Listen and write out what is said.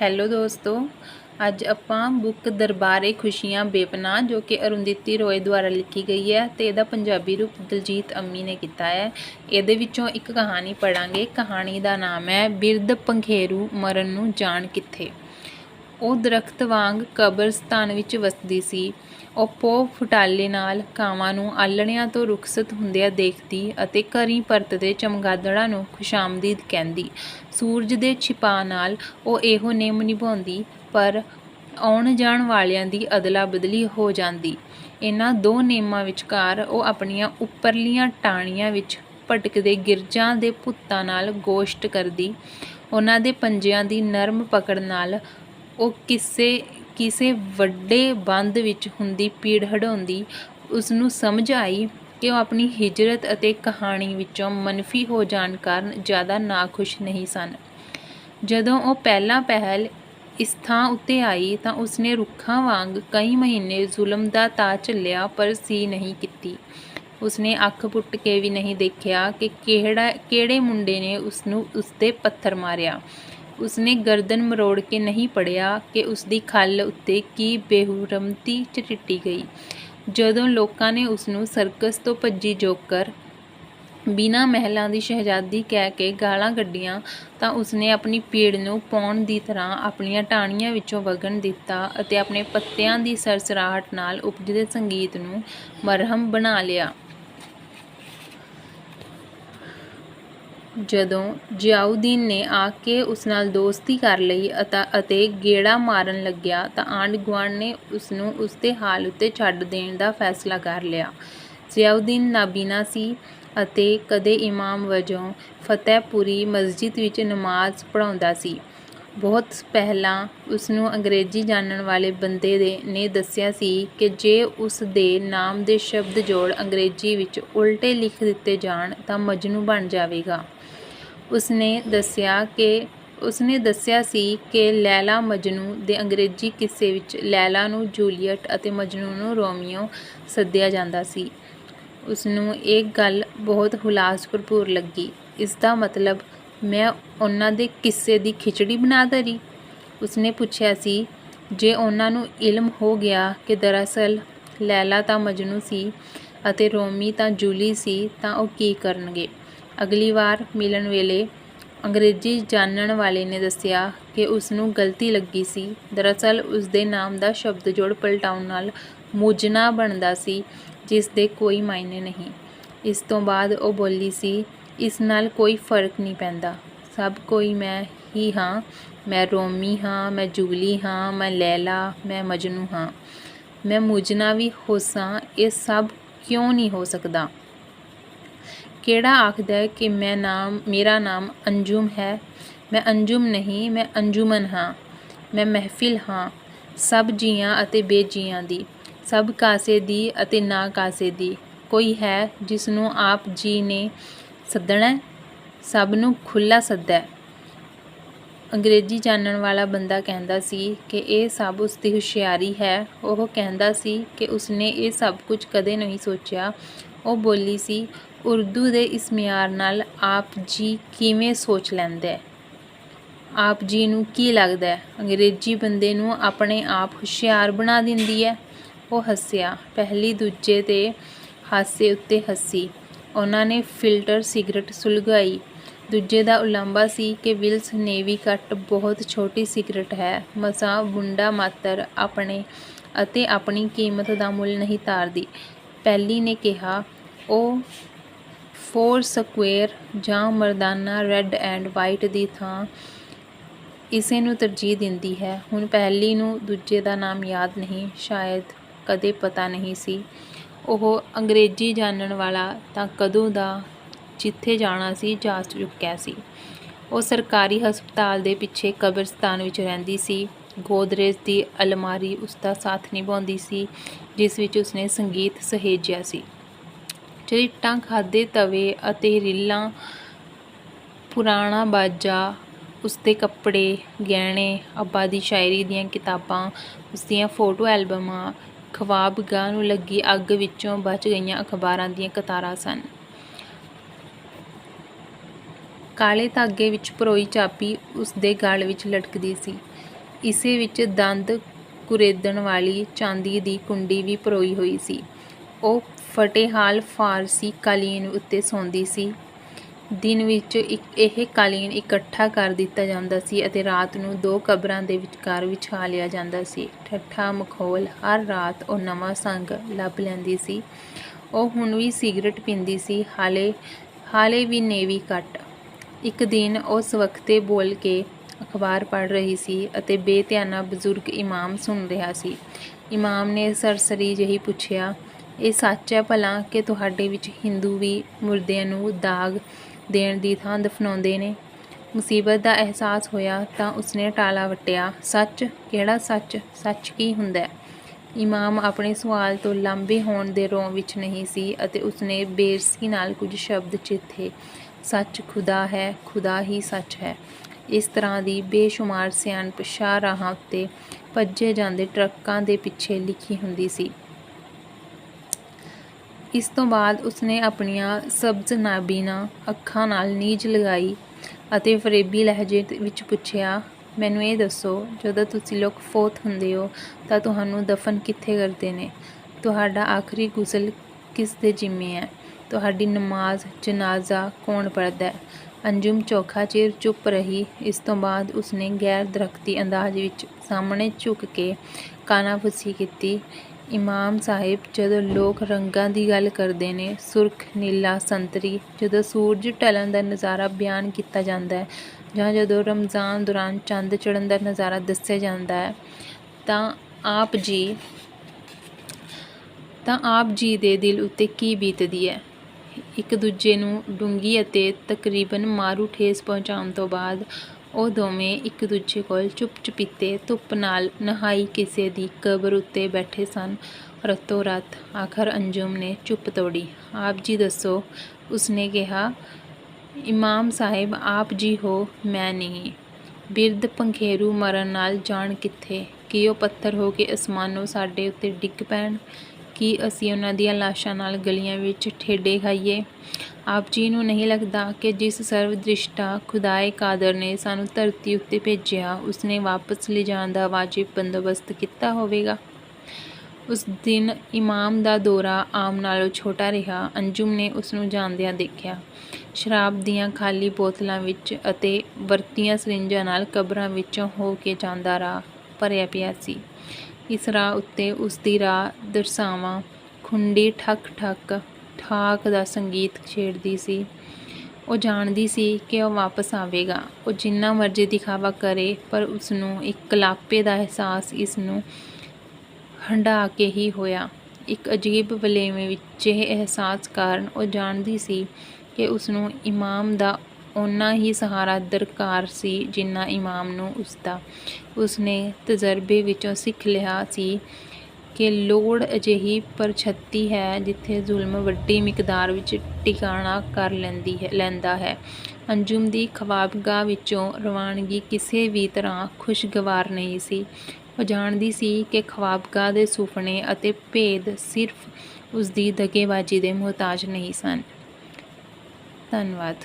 Hello ਦੋਸਤੋ, ਅੱਜ ਆਪਾਂ ਬੁੱਕ ਦਰਬਾਰੇ ਖੁਸ਼ੀਆਂ ਬੇਪਨਾਹ, ਜੋ ਕਿ ਅਰੁੰਧਤੀ ਰੋਏ ਦੁਆਰਾ ਲਿਖੀ ਗਈ ਹੈ ਤੇ ਇਹਦਾ ਪੰਜਾਬੀ ਰੂਪ ਦਲਜੀਤ ਅੰਮੀ ਨੇ ਕੀਤਾ ਹੈ। ਇਹਦੇ ਵਿੱਚੋਂ ਇੱਕ ਕਹਾਣੀ ਪੜਾਂਗੇ ਕਹਾਣੀ ਦਾ ਨਾਮ ਹੈ ਬਿਰਧ ਪੰਖੇਰੂ ਮਰਨ ਨੂੰ ਜਾਣ ਕਿੱਥੇ। ਉਹ ਦਰਖਤ ਵਾਂਗ ਕਬਰਸਤਾਨ ਵਿੱਚ ਵਸਦੀ ਸੀ। ਉਹ ਪੋ ਫੁਟਾਲੇ ਨਾਲ ਕਾਵਾਂ ਨੂੰ ਆਲਣਿਆਂ ਤੋਂ ਰੁਖਸਤ ਹੁੰਦਿਆਂ ਦੇਖਦੀ ਅਤੇ ਘਰੀ ਪਰਤਦੇ ਚਮਗਾਦੜਾਂ ਨੂੰ ਖੁਸ਼ਾਮਦੀਦ ਕਹਿੰਦੀ। ਸੂਰਜ ਦੇ ਛਿਪਾ ਨਾਲ ਉਹ ਇਹੋ ਨੇਮ ਨਿਭਾਉਂਦੀ, ਪਰ ਆਉਣ ਜਾਣ ਵਾਲਿਆਂ ਦੀ ਅਦਲਾ ਬਦਲੀ ਹੋ ਜਾਂਦੀ। ਇਹਨਾਂ ਦੋ ਨੇਮਾਂ ਵਿਚਕਾਰ ਉਹ ਆਪਣੀਆਂ ਉੱਪਰਲੀਆਂ ਟਾਹਣੀਆਂ ਵਿੱਚ ਭਟਕਦੇ ਗਿਰਜਾਂ ਦੇ ਪੁੱਤਾਂ ਨਾਲ ਗੋਸ਼ਟ ਕਰਦੀ। ਉਹਨਾਂ ਦੇ ਪੰਜਿਆਂ ਦੀ ਨਰਮ ਪਕੜ ਨਾਲ ਉਹ ਕਿਸੇ ਕਿਸੇ ਵੱਡੇ ਬੰਦ ਵਿੱਚ ਹੁੰਦੀ ਪੀੜ ਹਟਾਉਂਦੀ ਉਸ ਨੂੰ ਸਮਝ ਆਈ ਕਿ ਉਹ ਆਪਣੀ ਹਿਜਰਤ ਅਤੇ ਕਹਾਣੀ ਵਿੱਚੋਂ ਮਨਫੀ ਹੋ ਜਾਣ ਕਾਰਨ ਜ਼ਿਆਦਾ ਨਾਖੁਸ਼ ਨਹੀਂ ਸਨ। ਜਦੋਂ ਉਹ ਪਹਿਲਾ ਪਹਿਲ ਇਸ ਥਾਂ ਉੱਤੇ ਆਈ ਤਾਂ ਉਸਨੇ ਰੁੱਖਾਂ ਵਾਂਗ ਕਈ ਮਹੀਨੇ ਜ਼ੁਲਮ ਦਾ ਤਾ ਝੱਲਿਆ, ਪਰ ਸੀ ਨਹੀਂ ਕੀਤੀ। ਉਸਨੇ ਅੱਖ ਪੁੱਟ ਕੇ ਵੀ ਨਹੀਂ ਦੇਖਿਆ ਕਿ ਕਿਹੜਾ, ਕਿਹੜੇ ਮੁੰਡੇ ਨੇ ਉਸਨੂੰ ਉਸਦੇ ਪੱਥਰ ਮਾਰਿਆ। ਉਸਨੇ ਗਰਦਨ ਮਰੋੜ ਕੇ ਨਹੀਂ ਪੜਿਆ ਕਿ ਉਸਦੀ ਖੱਲ ਉੱਤੇ ਕੀ ਬੇਹੁਰਮਤੀ ਚਿੱਟੀ ਗਈ। ਜਦੋਂ ਲੋਕਾਂ ਨੇ ਉਸਨੂੰ ਸਰਕਸ ਤੋਂ ਭੱਜੀ ਜੋਕਰ ਬਿਨਾ ਮਹਿਲਾਂ ਦੀ ਸ਼ਹਿਜ਼ਾਦੀ ਕਹਿ ਕੇ ਗਾਲਾਂ ਕੱਢੀਆਂ ਤਾਂ ਉਸਨੇ ਆਪਣੀ ਪੀੜ ਨੂੰ ਪੌਣ ਦੀ ਤਰ੍ਹਾਂ ਆਪਣੀਆਂ ਟਾਹਣੀਆਂ ਵਿੱਚੋਂ ਵਗਣ ਦਿੱਤਾ ਅਤੇ ਆਪਣੇ ਪੱਤਿਆਂ ਦੀ ਸਰਸਰਾਹਟ ਨਾਲ ਉਪਜਦੇ ਸੰਗੀਤ ਨੂੰ ਮਰਹਮ ਬਣਾ ਲਿਆ। ਜਦੋਂ ਜਿਆਉਦੀਨ ਨੇ ਆ ਕੇ ਉਸ ਨਾਲ ਦੋਸਤੀ ਕਰ ਲਈ ਅਤੇ ਅਤੇ ਗੇੜਾ ਮਾਰਨ ਲੱਗਿਆ ਤਾਂ ਆਂਢ ਗੁਆਂਢ ਨੇ ਉਸ ਨੂੰ ਉਸ ਦੇ ਹਾਲ ਉੱਤੇ ਛੱਡ ਦੇਣ ਦਾ ਫੈਸਲਾ ਕਰ ਲਿਆ। ਜ਼ਿਆਉਦੀਨ ਨਾਬੀਨਾ ਸੀ ਅਤੇ ਕਦੇ ਇਮਾਮ ਵਜੋਂ ਫਤਿਹਪੁਰੀ ਮਸਜਿਦ ਵਿੱਚ ਨਮਾਜ਼ ਪੜ੍ਹਾਉਂਦਾ ਸੀ। ਬਹੁਤ ਪਹਿਲਾਂ ਉਸਨੂੰ ਅੰਗਰੇਜ਼ੀ ਜਾਣਨ ਵਾਲੇ ਬੰਦੇ ਦੇ ਨੇ ਦੱਸਿਆ ਸੀ ਕਿ ਜੇ ਉਸ ਦੇ ਨਾਮ ਦੇ ਸ਼ਬਦ ਜੋੜ ਅੰਗਰੇਜ਼ੀ ਵਿੱਚ ਉਲਟੇ ਲਿਖ ਦਿੱਤੇ ਜਾਣ ਤਾਂ ਮਜਨੂ ਬਣ ਜਾਵੇਗਾ। ਉਸਨੇ ਦੱਸਿਆ ਕਿ, ਉਸਨੇ ਦੱਸਿਆ ਸੀ ਕਿ ਲੈਲਾ ਮਜਨੂ ਦੇ ਅੰਗਰੇਜ਼ੀ ਕਿੱਸੇ ਵਿੱਚ ਲੈਲਾ ਨੂੰ ਜੂਲੀਅਟ ਅਤੇ ਮਜਨੂ ਨੂੰ ਰੋਮੀਓ ਸੱਦਿਆ ਜਾਂਦਾ ਸੀ। ਉਸਨੂੰ ਇਹ ਗੱਲ ਬਹੁਤ ਹੁਲਾਸ ਭਰਪੂਰ ਲੱਗੀ। ਇਸ ਦਾ ਮਤਲਬ ਮੈਂ ਉਹਨਾਂ ਦੇ ਕਿੱਸੇ ਦੀ ਖਿਚੜੀ ਬਣਾ ਧਰੀ। ਉਸਨੇ ਪੁੱਛਿਆ ਸੀ, ਜੇ ਉਹਨਾਂ ਨੂੰ ਇਲਮ ਹੋ ਗਿਆ ਕਿ ਦਰਅਸਲ ਲੈਲਾ ਤਾਂ ਮਜਨੂ ਸੀ ਅਤੇ ਰੋਮੀ ਤਾਂ ਜੂਲੀ ਸੀ, ਤਾਂ ਉਹ ਕੀ ਕਰਨਗੇ? ਅਗਲੀ ਵਾਰ ਮਿਲਣ ਵੇਲੇ ਅੰਗਰੇਜ਼ੀ ਜਾਣਨ ਵਾਲੇ ਨੇ ਦੱਸਿਆ ਕਿ ਉਸ ਨੂੰ ਗਲਤੀ ਲੱਗੀ ਸੀ। ਦਰਅਸਲ ਉਸ ਦੇ ਨਾਮ ਦਾ ਸ਼ਬਦ ਜੋੜ ਪਲਟਾਉਣ ਨਾਲ ਮੁਜਨਾ ਬਣਦਾ ਸੀ, ਜਿਸ ਦੇ ਕੋਈ ਮਾਇਨੇ ਨਹੀਂ। ਇਸ ਤੋਂ ਬਾਅਦ ਉਹ ਬੋਲੀ ਸੀ ਇਸ ਨਾਲ ਕੋਈ ਫ਼ਰਕ ਨਹੀਂ ਪੈਂਦਾ। ਸਭ ਕੋਈ ਮੈਂ ਹੀ ਹਾਂ। ਮੈਂ ਰੋਮੀ ਹਾਂ, ਮੈਂ ਜੂਲੀ ਹਾਂ, ਮੈਂ ਲੈਲਾ, ਮੈਂ ਮਜਨੂ ਹਾਂ। ਮੈਂ ਮੁਜਨਾ ਵੀ ਹੋਸਾਂ, ਇਹ ਸਭ ਕਿਉਂ ਨਹੀਂ ਹੋ ਸਕਦਾ? ਕਿਹੜਾ ਆਖਦਾ ਹੈ ਕਿ ਮੈਂ ਨਾਮ, ਮੇਰਾ ਨਾਮ ਅੰਜੁਮ ਹੈ? ਮੈਂ ਅੰਜੁਮ ਨਹੀਂ, ਮੈਂ ਅੰਜੁਮਨ ਹਾਂ। ਮੈਂ ਮਹਿਫਿਲ ਹਾਂ। ਸਭ ਜੀਆਂ ਅਤੇ ਬੇਜੀਆਂ ਦੀ, ਸਭ ਕਾਸੇ ਦੀ ਅਤੇ ਨਾ ਕਾਸੇ ਦੀ। ਕੋਈ ਹੈ ਜਿਸ ਨੂੰ ਆਪ ਜੀ ਨੇ ਸੱਦਣਾ ਸਭ ਨੂੰ ਖੁੱਲਾ ਸੱਦਾ ਅੰਗਰੇਜ਼ੀ ਜਾਣਨ ਵਾਲਾ ਬੰਦਾ ਕਹਿੰਦਾ ਸੀ ਕਿ ਇਹ ਸਭ ਉਸ ਦੀ ਹੁਸ਼ਿਆਰੀ ਹੈ। ਉਹ ਕਹਿੰਦਾ ਸੀ ਕਿ ਉਸਨੇ ਇਹ ਸਭ ਕੁਝ ਕਦੇ ਨਹੀਂ ਸੋਚਿਆ। ਉਹ ਬੋਲੀ ਸੀ, ਉਰਦੂ ਦੇ ਇਸ ਮਿਆਰ ਨਾਲ ਆਪ ਜੀ ਕਿਵੇਂ ਸੋਚ ਲੈਂਦੇ ਆਪ ਜੀ ਨੂੰ ਕੀ ਲੱਗਦਾ ਹੈ? ਅੰਗਰੇਜ਼ੀ ਬੰਦੇ ਨੂੰ ਆਪਣੇ ਆਪ ਹੁਸ਼ਿਆਰ ਬਣਾ ਦਿੰਦੀ ਹੈ? ਉਹ ਹੱਸਿਆ। ਪਹਿਲੀ ਦੂਜੇ ਤੇ ਹਾਸੇ ਉੱਤੇ ਹੱਸੀ। ਉਹਨਾਂ ਨੇ ਫਿਲਟਰ ਸਿਗਰਟ ਸੁਲਗਾਈ। ਦੂਜੇ ਦਾ ਉਲੰਭਾ ਸੀ ਕਿ ਵਿਲਸ ਨੇਵੀ ਕੱਟ ਬਹੁਤ ਛੋਟੀ ਸਿਗਰਟ ਹੈ। ਮਸਾਂ ਬੁੰਡਾ ਮਾਤਰ ਆਪਣੇ ਅਤੇ ਆਪਣੀ ਕੀਮਤ ਦਾ ਮੁੱਲ ਨਹੀਂ ਤਾਰਦੀ। ਪਹਿਲੀ ਨੇ ਕਿਹਾ, ਉਹ ਫੋਰ ਸਕੁਏਰ ਜਾਂ ਮਰਦਾਨਾ ਰੈੱਡ ਐਂਡ ਵਾਈਟ ਦੀ ਥਾਂ ਇਸੇ ਨੂੰ ਤਰਜੀਹ ਦਿੰਦੀ ਹੈ। ਹੁਣ ਪਹਿਲੀ ਨੂੰ ਦੂਜੇ ਦਾ ਨਾਮ ਯਾਦ ਨਹੀਂ, ਸ਼ਾਇਦ ਕਦੇ ਪਤਾ ਨਹੀਂ ਸੀ। ਉਹ ਅੰਗਰੇਜ਼ੀ ਜਾਣਨ ਵਾਲਾ ਤਾਂ ਕਦੋਂ ਦਾ ਜਿੱਥੇ ਜਾਣਾ ਸੀ, ਜਾ ਚੁੱਕਿਆ ਸੀ। ਉਹ ਸਰਕਾਰੀ ਹਸਪਤਾਲ ਦੇ ਪਿੱਛੇ ਕਬਰਸਤਾਨ ਵਿੱਚ ਰਹਿੰਦੀ ਸੀ। ਗੋਦਰੇਜ ਦੀ ਅਲਮਾਰੀ ਉਸ ਦਾ ਸਾਥ ਨਿਭਾਉਂਦੀ ਸੀ, ਜਿਸ ਵਿੱਚ ਉਸਨੇ ਸੰਗੀਤ ਸਹੇਜਿਆ ਸੀ। ਚਿੱਟਾਂ ਖਾਦੇ ਤਵੇ ਅਤੇ ਰੀਲਾਂ, ਪੁਰਾਣਾ ਬਾਜਾ, ਉਸਦੇ ਕੱਪੜੇ, ਗਹਿਣੇ, ਅੱਬਾ ਦੀ ਸ਼ਾਇਰੀ ਦੀਆਂ ਕਿਤਾਬਾਂ, ਉਸਦੀਆਂ ਫੋਟੋ ਐਲਬਮਾਂ ਖਵਾਬਗਾਹ ਨੂੰ ਲੱਗੀ ਅੱਗ ਵਿੱਚੋਂ ਬਚ ਗਈਆਂ ਅਖਬਾਰਾਂ ਦੀਆਂ ਕਤਾਰਾਂ ਸਨ। ਕਾਲੇ ਧਾਗੇ ਵਿੱਚ ਪਰੋਈ ਚਾਬੀ ਉਸ ਦੇ ਗਲ ਵਿੱਚ ਲਟਕਦੀ ਸੀ। ਇਸੇ ਵਿੱਚ ਦੰਦ ਕੁਰੇਦਣ ਵਾਲੀ ਚਾਂਦੀ ਦੀ ਕੁੰਡੀ ਵੀ ਪਰੋਈ ਹੋਈ ਸੀ। ਉਹ ਫਟੇਹਾਲ ਫ਼ਾਰਸੀ ਕਾਲੀਨ ਉੱਤੇ ਸੌਂਦੀ ਸੀ। ਦਿਨ ਵਿੱਚ ਇੱਕ ਇਹ ਕਾਲੀਨ ਇਕੱਠਾ ਕਰ ਦਿੱਤਾ ਜਾਂਦਾ ਸੀ ਅਤੇ ਰਾਤ ਨੂੰ ਦੋ ਕਬਰਾਂ ਦੇ ਵਿਚਕਾਰ ਵਿਛਾ ਲਿਆ ਜਾਂਦਾ ਸੀ। ਠੱਠਾ ਮਖੌਲ ਹਰ ਰਾਤ ਉਹ ਨਵਾਂ ਸੰਗ ਲੱਭ ਲੈਂਦੀ ਸੀ। ਉਹ ਹੁਣ ਵੀ ਸਿਗਰਟ ਪੀਂਦੀ ਸੀ, ਹਾਲੇ ਹਾਲੇ ਵੀ ਨੇਵੀ ਕੱਟ ਇੱਕ ਦਿਨ ਉਸ ਵਕਤੇ ਬੋਲ ਕੇ ਅਖਬਾਰ ਪੜ੍ਹ ਰਹੀ ਸੀ ਅਤੇ ਬੇਧਿਆਨਾ ਬਜ਼ੁਰਗ ਇਮਾਮ ਸੁਣ ਰਿਹਾ ਸੀ। ਇਮਾਮ ਨੇ ਸਰਸਰੀ ਜਿਹੀ ਪੁੱਛਿਆ, ਇਹ ਸੱਚ ਹੈ ਭਲਾ ਕਿ ਤੁਹਾਡੇ ਵਿੱਚ ਹਿੰਦੂ ਵੀ ਮੁਰਦਿਆਂ ਨੂੰ ਦਾਗ ਦੇਣ ਦੀ ਥਾਂ ਦਫਨਾਉਂਦੇ ਨੇ। ਮੁਸੀਬਤ ਦਾ ਅਹਿਸਾਸ ਹੋਇਆ ਤਾਂ ਉਸਨੇ ਟਾਲਾ ਵੱਟਿਆ, ਸੱਚ? ਕਿਹੜਾ ਸੱਚ? ਸੱਚ ਕੀ ਹੁੰਦਾ ਇਮਾਮ ਆਪਣੇ ਸਵਾਲ ਤੋਂ ਲਾਂਭੇ ਹੋਣ ਦੇ ਰੋਂ ਵਿੱਚ ਨਹੀਂ ਸੀ ਅਤੇ ਉਸਨੇ ਬੇਰਸੀ ਨਾਲ ਕੁਝ ਸ਼ਬਦ ਚਿੱਥੇ, ਸੱਚ ਖੁਦਾ ਹੈ, ਖੁਦਾ ਹੀ ਸੱਚ ਹੈ। ਇਸ ਤਰ੍ਹਾਂ ਦੀ ਬੇਸ਼ੁਮਾਰ ਸਿਆਣਪ ਸ਼ਾਹ ਰਾਹਾਂ ਉੱਤੇ ਭੱਜੇ ਜਾਂਦੇ ਟਰੱਕਾਂ ਦੇ ਪਿੱਛੇ ਲਿਖੀ ਹੁੰਦੀ ਸੀ। ਇਸ ਤੋਂ ਬਾਅਦ ਉਸਨੇ ਆਪਣੀਆਂ ਸਬਜ਼ ਨਾਬੀਨਾ ਅੱਖਾਂ ਨਾਲ ਨੀਝ ਲਗਾਈ ਅਤੇ ਫਰੇਬੀ ਲਹਿਜੇ ਵਿੱਚ ਪੁੱਛਿਆ, ਮੈਨੂੰ ਇਹ ਦੱਸੋ, ਜਦੋਂ ਤੁਸੀਂ ਲੋਕ ਫੋਤ ਹੁੰਦੇ ਹੋ, ਤਾਂ ਤੁਹਾਨੂੰ ਦਫਨ ਕਿੱਥੇ ਕਰਦੇ ਨੇ? ਤੁਹਾਡਾ ਆਖਰੀ ਗੁਸਲ ਕਿਸ ਦੇ ਜਿੰਮੇ ਹੈ? ਤੁਹਾਡੀ ਨਮਾਜ਼, ਜਨਾਜ਼ਾ ਕੌਣ ਪੜ੍ਹਦਾ ਹੈ? ਅੰਜੁਮ ਚੋਖਾ ਚਿਰ ਚੁੱਪ ਰਹੀ। ਇਸ ਤੋਂ ਬਾਅਦ ਉਸਨੇ ਗੈਰ ਦਰਖਤੀ ਅੰਦਾਜ਼ ਵਿੱਚ ਸਾਹਮਣੇ ਝੁਕ ਕੇ ਕਾਨਾਫੂਸੀ ਕੀਤੀ। ਇਮਾਮ ਸਾਹਿਬ ਜਦੋਂ ਲੋਕ ਰੰਗਾਂ ਦੀ ਗੱਲ ਕਰਦੇ ਨੇ, ਸੁਰਖ, ਨੀਲਾ, ਸੰਤਰੀ, ਜਦੋਂ ਸੂਰਜ ਢਲਣ ਦਾ ਨਜ਼ਾਰਾ ਬਿਆਨ ਕੀਤਾ ਜਾਂਦਾ ਹੈ ਜਾਂ ਜਦੋਂ ਰਮਜ਼ਾਨ ਦੌਰਾਨ ਚੰਦ ਚੜ੍ਹਨ ਦਾ ਨਜ਼ਾਰਾ ਦੱਸਿਆ ਜਾਂਦਾ ਹੈ, ਤਾਂ ਆਪ ਜੀ, ਤਾਂ ਆਪ ਜੀ ਦੇ ਦਿਲ ਉੱਤੇ ਕੀ ਬੀਤਦੀ ਹੈ? ਇੱਕ ਦੂਜੇ ਨੂੰ ਡੂੰਗੀ ਅਤੇ ਤਕਰੀਬਨ ਮਾਰੂ ਠੇਸ ਪਹੁੰਚਾਉਣ ਤੋਂ ਬਾਅਦ ਉਹ ਦੋਵੇਂ ਇੱਕ ਦੂਜੇ ਕੋਲ ਚੁੱਪ ਚੁਪੀਤੇ ਧੁੱਪ ਨਾਲ ਨਹਾਈ ਕਿਸੇ ਦੀ ਕਬਰ ਉੱਤੇ ਬੈਠੇ ਸਨ। ਰਤੋ ਰਾਤ ਆਖਰ ਅੰਜੁਮ ਨੇ ਚੁੱਪ ਤੋੜੀ। ਆਪ ਜੀ ਦੱਸੋ, ਉਸਨੇ ਕਿਹਾ, ਇਮਾਮ ਸਾਹਿਬ, ਆਪ ਜੀ ਹੋ, ਮੈਂ ਨਹੀਂ। ਬਿਰਧ ਪੰਖੇਰੂ ਮਰਨ ਨਾਲ ਜਾਣ ਕਿੱਥੇ? ਕਿ ਉਹ ਪੱਥਰ ਹੋ ਕੇ ਅਸਮਾਨੋਂ ਸਾਡੇ ਉੱਤੇ ਡਿੱਗ ਪੈਣ? ਕੀ ਅਸੀਂ ਉਹਨਾਂ ਦੀਆਂ ਲਾਸ਼ਾਂ ਨਾਲ ਗਲੀਆਂ ਵਿੱਚ ਠੇਡੇ ਖਾਈਏ। ਆਪ ਜੀ ਨੂੰ ਨਹੀਂ ਲੱਗਦਾ ਕਿ ਜਿਸ ਸਰਵ ਦ੍ਰਿਸ਼ਟਾ ਖੁਦਾਏ ਕਾਦਰ ਨੇ ਸਾਨੂੰ ਧਰਤੀ ਉੱਤੇ ਭੇਜਿਆ, ਉਸਨੇ ਵਾਪਸ ਲਿਜਾਣ ਦਾ ਵਾਜਿਬ ਬੰਦੋਬਸਤ ਕੀਤਾ ਹੋਵੇਗਾ। ਉਸ ਦਿਨ ਇਮਾਮ ਦਾ ਦੌਰਾ ਆਮ ਨਾਲੋਂ ਛੋਟਾ ਰਿਹਾ। ਅੰਜੁਮ ਨੇ ਉਸ ਨੂੰ ਜਾਂਦਿਆਂ ਦੇਖਿਆ, ਸ਼ਰਾਬ ਦੀਆਂ ਖਾਲੀ ਬੋਤਲਾਂ ਵਿੱਚ ਅਤੇ ਵਰਤੀਆਂ ਸਰਿੰਜਾਂ ਨਾਲ ਕਬਰਾਂ ਵਿੱਚੋਂ ਹੋ ਕੇ ਜਾਂਦਾ ਰਾਹ ਭਰਿਆ ਪਿਆ ਸੀ। ਇਸ ਰਾਹ ਉੱਤੇ ਉਸ ਦੀ ਰਾਹ ਦਰਸਾਵਾਂ। ਖੁੰਡੀ ਠੱਕ ਠੱਕ ਠਾਕ ਦਾ ਸੰਗੀਤ ਛੇੜਦੀ ਸੀ। ਉਹ ਜਾਣਦੀ ਸੀ ਕਿ ਉਹ ਵਾਪਸ ਆਵੇਗਾ। ਉਹ ਜਿੰਨਾ ਮਰਜ਼ੀ ਦਿਖਾਵਾ ਕਰੇ, ਪਰ ਉਸ ਨੂੰ ਇੱਕ ਕਲਾਪੇ ਦਾ ਅਹਿਸਾਸ ਇਸ ਨੂੰ ਹੰਢਾ ਕੇ ਹੀ ਹੋਇਆ। ਇੱਕ ਅਜੀਬ ਵਲੇਵੇਂ ਵਿੱਚ ਇਹ ਅਹਿਸਾਸ ਕਾਰਨ ਉਹ ਜਾਣਦੀ ਸੀ ਕਿ ਉਸ ਨੂੰ ਇਮਾਮ ਦਾ ਓਨਾ ਹੀ ਸਹਾਰਾ ਦਰਕਾਰ ਸੀ ਜਿੰਨਾ ਇਮਾਮ ਨੂੰ ਉਸਦਾ। ਉਸਨੇ ਤਜਰਬੇ ਵਿੱਚੋਂ ਸਿੱਖ ਲਿਆ ਸੀ ਕਿ ਲੋੜ ਅਜਿਹੀ ਪਰਛੱਤੀ ਹੈ ਜਿੱਥੇ ਜ਼ੁਲਮ ਵੱਡੀ ਮਿਕਦਾਰ ਵਿੱਚ ਟਿਕਾਣਾ ਕਰ ਲੈਂਦੀ ਹੈ, ਲੈਂਦਾ ਹੈ। ਅੰਜੁਮ ਦੀ ਖਵਾਬਗਾਹ ਵਿੱਚੋਂ ਰਵਾਨਗੀ ਕਿਸੇ ਵੀ ਤਰ੍ਹਾਂ ਖੁਸ਼ਗਵਾਰ ਨਹੀਂ ਸੀ। ਉਹ ਜਾਣਦੀ ਸੀ ਕਿ ਖਵਾਬਗਾਹ ਦੇ ਸੁਪਨੇ ਅਤੇ ਭੇਦ ਸਿਰਫ ਉਸ ਦੀ ਦਗੇਬਾਜ਼ੀ ਦੇ ਮੁਹਤਾਜ ਨਹੀਂ ਸਨ। ਧੰਨਵਾਦ।